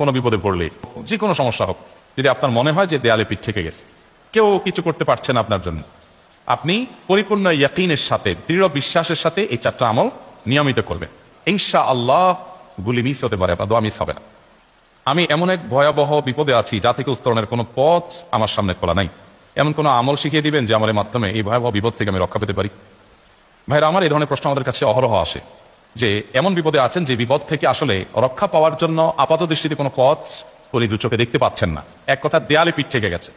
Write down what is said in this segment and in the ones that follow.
কোনো বিপদে পড়লে, যে কোনো সমস্যা হোক, যদি আপনার মনে হয় যে দেয়ালে পিঠ থেকে গেছে, কেউ কিছু করতে পারছে না আপনার জন্য, আপনি পরিপূর্ণ ইয়াকিনের সাথে, দৃঢ় বিশ্বাসের সাথে এই চারটা আমল নিয়মিত করবেন। ইনশা আল্লাহ গুলি মিস হতে পারে, আপনার দোয়া মিস হবে না। আমি এমন এক ভয়াবহ বিপদে আছি, যা থেকে উত্তরণের কোনো পথ আমার সামনে খোলা নাই। এমন কোনো আমল শিখিয়ে দিবেন যে আমার মাধ্যমে এই ভয়াবহ বিপদ থেকে আমি রক্ষা পেতে পারি? ভাইরা, আমার এই ধরনের প্রশ্ন আমাদের কাছে অহরহ আসে। যে এমন বিপদে আছেন যে বিপদ থেকে আসলে রক্ষা পাওয়ার জন্য আপাত দৃষ্টিতে কোনো পথ উনি দু চোখে দেখতে পাচ্ছেন না। এক কথা দেয়ালে পিঠ থেকে গেছে।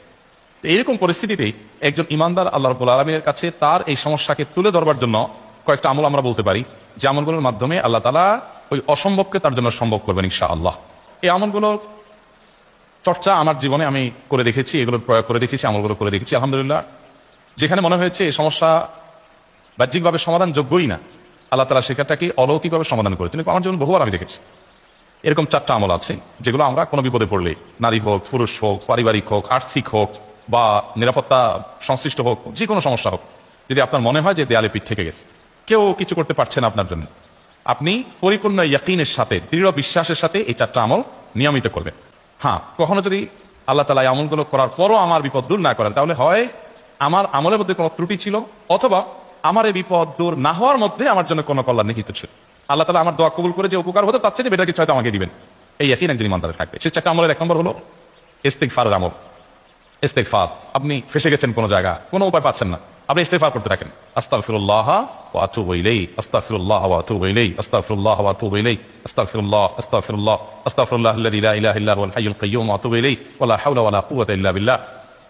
এইরকম পরিস্থিতিতেই একজন ইমানদার আল্লাহ রবুল আলমীর কাছে তার এই সমস্যাকে তুলে ধরবার জন্য কয়েকটা আমল আমরা বলতে পারি। যে আমলগুলোর মাধ্যমে আল্লাহ তালা ওই অসম্ভবকে তার জন্য সম্ভব করবেন ইনশা আল্লাহ এই আমলগুলো চর্চা আমার জীবনে আমি করে দেখেছি এগুলোর প্রয়োগ করে দেখেছি, আমলগুলো করে দেখেছি, আলহামদুলিল্লাহ। যেখানে মনে হয়েছে এই সমস্যা বাহ্যিকভাবে সমাধান যোগ্যই না। আল্লাহ তালা সেখানটাকে অলৌকিকভাবে সমাধান করে। তিনি আমার জীবন বহুবার আমি দেখেছি। এরকম চারটা আমল আছে, যেগুলো আমরা কোনো বিপদে পড়লে, নারী হোক, পুরুষ হোক, পারিবারিক হোক, আর্থিক হোক বা নিরাপত্তা সংশ্লিষ্ট হোক যে কোনো সমস্যা হোক, যদি আপনার মনে হয় যে দেয়ালে পিঠ থেকে গেছে, কেউ কিছু করতে পারছে না আপনার জন্য, আপনি পরিপূর্ণ ইয়াকিনের সাথে, দৃঢ় বিশ্বাসের সাথে এই চারটা আমল নিয়মিত করবেন। হ্যাঁ কখনো যদি আল্লাহ তালা এই আমলগুলো করার পরও আমার বিপদ দূর না করেন, তাহলে হয় আমার আমলের মধ্যে কোনো ত্রুটি ছিল, অথবা আমার এই বিপদ দূর না হওয়ার মধ্যে আমার জন্য কোনো কল্যাণ নিহিত ছিল আল্লাহ তালা আমার দোয়া কবুল করে যে উপকার হতো, তার চেয়ে বেটার কিছু হয়তো আমাকে দিবেন। এই একই একজন ইমানদারে থাকবে। সে চারটা আমলের এক নম্বর হলো ইস্তেকফারের আমল। ইস্তেকফার আপনি ফেসে গেছেন কোনো জায়গা, কোনো উপায় পাচ্ছেন না। আপনি ইস্তেকফার করতে থাকেন। ইলাইহি, আস্তাগফিরুল্লাহ ওয়া আতুবু ইলাইহি, আস্তাগফিরুল্লাহ ওয়া আতুবু ইলাইহি, আস্তাগফিরুল্লাহ আস্তাগফিরুল্লাহ আস্তাগফিরুল্লাহ আল্লাযী লা ইলাহা ইল্লা হুয়াল হাইয়ুল কাইয়্যুম ওয়া ওয়া লা হাওলা ওয়া লা কুওয়াতা ইল্লা বিল্লাহ।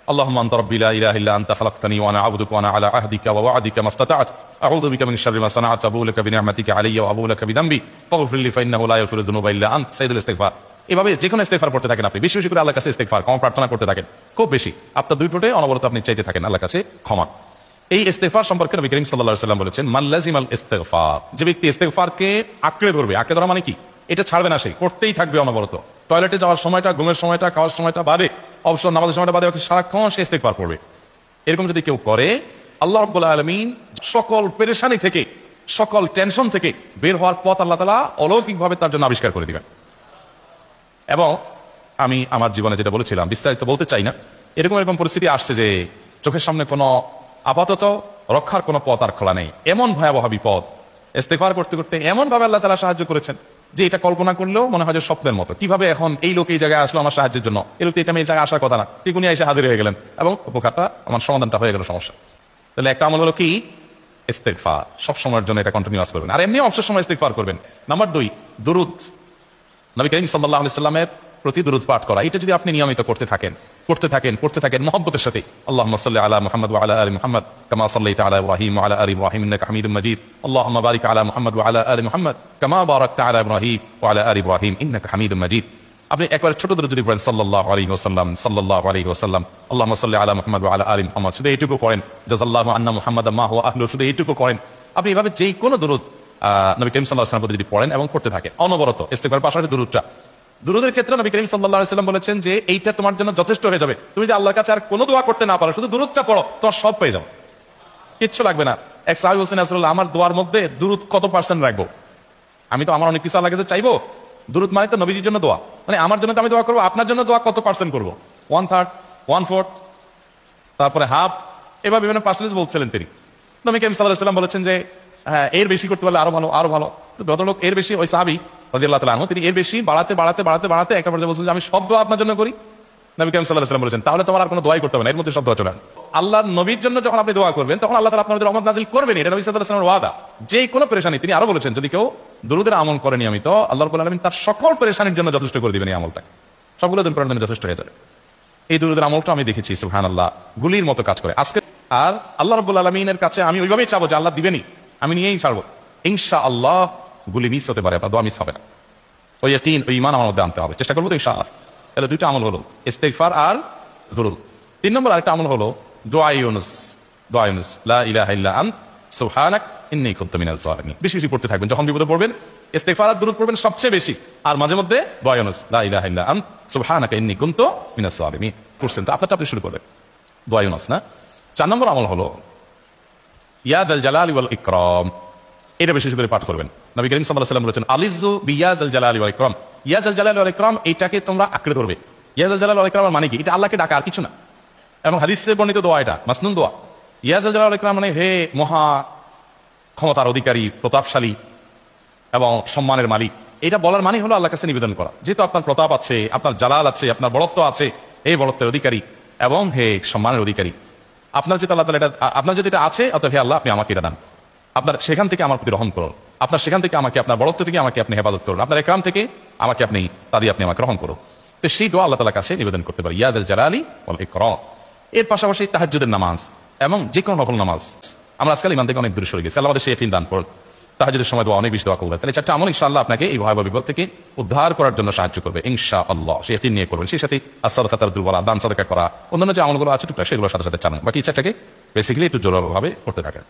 اللهم انت ربي لا اله الا انت خلقتني وانا عبدك وانا على عهدك ووعدك ما استطعت اعوذ بك من شر ما صنعت ابو لك بنعمتك علي وابو لك بذنبي فاغفر لي فانه لا يغفر الذنوب الا انت سيد الاستغفار এভাবে যে কোনো ইস্তেগফার করতে থাকেন আপনি বেশি বেশি করে আল্লাহর কাছে ইস্তেগফার ক্ষমা প্রার্থনা করতে থাকেন খুব বেশি আপনার দুই টোটে অনবরত আপনি চাইতে থাকেন আল্লাহর কাছে ক্ষমা এই ইস্তেগফার সম্পর্কে নবী করিম সাল্লাল্লাহু আলাইহি সাল্লাম বলেছেন মাল্লাজিমাল ইস্তেগফার যে ব্যক্তি ইস্তেগফারকে আঁকড়ে ধরবে আঁকড়ে ধরা মানে কি এটা ছাড়বে না সে করতেই থাকবে অনবরত টয়লেটে যাওয়ার সময়টা ঘুমের সময়টা খাওয়ার সময়টা বাদে অবসর নামাজের সময়টা বাদে সারাক্ষণ সে ইস্তেগফার করবে এরকম যদি কেউ করে, আল্লাহ রব্বুল আলমিন সকল পেরেশানি থেকে, সকল টেনশন থেকে বের হওয়ার পথ আল্লাহ তালা অলৌকিকভাবে তার জন্য আবিষ্কার করে দিবেন। এবং আমি আমার জীবনে যেটা বলেছিলাম, বিস্তারিত বলতে চাই না, এরকম এরকম পরিস্থিতি আসছে যে চোখের সামনে কোনো আপাতত রক্ষার কোনো পথ আর খোলা নেই। এমন ভয়াবহ বিপদ ইস্তেফার করতে করতে এমন ভাবে আল্লাহ তালা সাহায্য করেছেন। যে এটা কল্পনা করলেও মনে হয় যে স্বপ্নের মতো। কীভাবে এখন এই লোক এই জায়গায় আসলো আমার সাহায্যের জন্য? এই লোক এটা আমি জায়গায় আসার কথা না। টিকুনি এসে হাজির হয়ে গেলেন এবং উপকারটা আমার সমাধানটা হয়ে গেল সমস্যা। তাহলে একটা আমল হলো কি? ইস্তেকফার সব সময়ের জন্য এটা কন্টিনিউ করবেন। আর এমনি অবসর সময় ইস্তেকফার করবেন। নাম্বার দুই, দুরুদ। নবী করিম সাল্লাহ সাল্লামের প্রতি দুরুদ পাঠ করা। এটা যদি আপনি নিয়মিত করতে থাকেন করতে থাকেন করতে থাকেন মহব্বতের সাথে। আল্লাহ সাল্লি আলা মুহাম্মদ ওয়া আলা আলি মুহাম্মদ কামা সাল্লাইতা আলা ইব্রাহিম আলা আলি ইব্রাহিম হামিদুম মাজিদ। আল্লাহুম্মা বারিক আলা মুহাম্মদ ওয়া আলা আলি মুহাম্মদ কামা বারাকতা আলা ইব্রাহিম আলা আলি ইব্রাহিম ইন্নাকা হামিদুম মাজিদ। আপনি একবার ছোট দূরে যদি পড়েন সাল্লাল্লাহু আলাইহি ওয়াসাল্লাম সাল্লাল্লাহু আলাইহি ওয়াসাল্লাম আল্লাহুম্মা সাল্লি আলা মুহাম্মদ ওয়া আলা আলি মুহাম্মদ শুধু এইটুকু করেন জাযাল্লাহু আন্না মুহাম্মাদ মাহ আহলু শুধু এইটুকু করেন আপনি এভাবে যেই কোনো আহ, নবী করিম আলাইহি যদি পড়েন এবং করতে থাকেন। অনবরত ইস্তেগফার পাশাপাশি দুরুদটা। দুরুদের ক্ষেত্রে নবী করিম সাল্লাম বলেছেন যে, এইটা তোমার জন্য যথেষ্ট হয়ে যাবে। তুমি যদি আল্লাহর কাছে আর কোনো দোয়া করতে না পারো, শুধু দুরুদটা পড়ো, তোমার সব পেয়ে যাও। কিচ্ছু লাগবে না। এক সাহেব বলছেন আসলে আমার দোয়ার মধ্যে দুরুদ কত পার্সেন্ট রাখব? আমি তো, আমার অনেক কিছু আল্লাহ চাইব। দুরুদ মানে তো নবীজির জন্য দোয়া। মানে আমার জন্য তো আমি দোয়া করব, আপনার জন্য দোয়া কত পার্সেন্ট করব? ওয়ান থার্ড ওয়ান ফোর্থ তারপরে হাফ এবার বিভিন্ন পার্সেন্টেজ বলছিলেন তিনি। নবী করিম সাল্লাহ সাল্লাম বলেছেন যে হ্যাঁ এর বেশি করতে পারলে আরও ভালো আরও ভালো। তো যত লোক এর বেশি ওই সাহাবি আনহু, তিনি এর বেশি বাড়াতে বাড়াতে বাড়াতে বাড়াতে একটা পর্যায়ে বলছেন যে, আমি সব দোয়া আপনার জন্য করি। নবী করিম সাল্লাহ সাল্লাম বলেছেন, তাহলে তোমার আর কোনো দোয়াই করতে হবে না, এর মধ্যে সব দোয়া আসবে। নবীর জন্য যখন আপনি দোয়া করবেন, তখন আল্লাহ তাআলা আপনার মধ্যে রহমত নাজিল করবেন এটা নবী সাল্লাল্লাহু আলাইহি ওয়াদা। যে কোনো পেরেশানি, তিনি আরও বলেছেন, যদি কেউ দুরুদের আমল করে নিয়মিত, আল্লাহ রাব্বুল আলামিন তার সকল পেরেশানির জন্য যথেষ্ট করে দিবেন এই আমলটা। সবগুলো দিন পরের যথেষ্ট হয়ে যাবে। এই দুরুদের আমলটা আমি দেখেছি সুহান আল্লাহ গুলির মতো কাজ করে। আজকে আর আল্লাহ রব্বুল আলমিনের কাছে আমি ওইভাবেই চাবো যে, আল্লাহ দিবেনি আমি নিয়েই ছাড়বো। ইনশা আল্লাহ গুলি মিস হতে পারে আপনার দোয়া মিস হবে না। ওই তিন ওই ইমান আমার মধ্যে আনতে হবে। চেষ্টা করব তো ইনশা তাহলে দুইটা আমল হলো, ইস্তেগফার আর দুরুদ। তিন নম্বর আরেকটা আমল হলো, দোয়া ইউনুস দোয়া ইউনুস, লা জালিমিন বেশি বেশি পড়তে থাকবেন, যখন বিপদে পড়বেন আর পড়বেন সবচেয়ে বেশি। আর মাঝে মধ্যে দোয়া ইউনুস, লা ইলাহা ইল্লা আন্ত, সুবহানাকা ইন্নী কুনতু মিনাজ জালিমিন করছেন তো? আপনারটা আপনি শুরু করবেন। দোয়া ইউনুস, না? চার নম্বর আমল হলো ইয়াদ আল জালাল ওয়াল ইকরাম। এটা বিশেষ করে পাঠ করবেন। নবী করিম সাল্লাল্লাহু আলাইহি ওয়াসাল্লাম বলেছেন আলিজু বিয়াজ আল জালাল ইকরাম। ইয়াজাল জালাল আল ইকরাম এইটাকে তোমরা আঁকড়ে ধরবে। ইয়াজাল জালাল আল মানে কি? এটা আল্লাহকে ডাকা আর কিছু না। এবং হাদিসে বর্ণিত দোয়া এটা, মাসনুন দোয়া। ইয়াজাল জালাল আল মানে হে মহা ক্ষমতার অধিকারী, প্রতাপশালী এবং সম্মানের মালিক। এটা বলার মানে হলো আল্লাহ কাছে নিবেদন করা। যেহেতু আপনার প্রতাপ আছে, আপনার জালাল আছে, আপনার বড়ত্ব আছে এই বড়ত্বের অধিকারী এবং হে সম্মানের অধিকারী। আপনার যেটা আল্লাহ তাআলা এটা, আপনার যদি এটা আছে অত হে আল্লাহ, আপনি আমাকে এটা দান। আপনার সেখান থেকে আমার প্রতি রহম করুন। আপনার সেখান থেকে আমাকে, আপনার বড়ত্ব থেকে আমাকে আপনি হেফাজত করুন। আপনার একরাম থেকে আমাকে আপনি তা দিয়ে আপনি আমাকে গ্রহণ করুন। তো সেই দোয়া আল্লাহ তালার কাছে নিবেদন করতে পারি। ইয়াদ জালালি বল ইকরাম। এর পাশাপাশি তাহাজ্জুদের নামাজ এবং যে কোনো নকল নামাজ। আমরা আজকাল ইমান থেকে অনেক দূরে সরে গেছি। আল্লাহ সেই দান করুন তাহাজুদের সময় দোয়া অনেক বেশি দোয়া করবে তাহলে চারটা আমল ইনশাআল্লাহ আপনাকে এই ভয়াবহ বিপদ থেকে উদ্ধার করার জন্য সাহায্য করবে ইনশা আল্লাহ সে একটি নিয়ে করবেন সেই সাথে আসাদ খাতার দুর্বলা দান সাদাকা করা, অন্যান্য যে আমলগুলো আছে, টুকটাক সেগুলোর সাথে সাথে চালান। বাকি ইচ্ছাটাকে বেসিক্যালি একটু জোরাভাবে করতে থাকেন।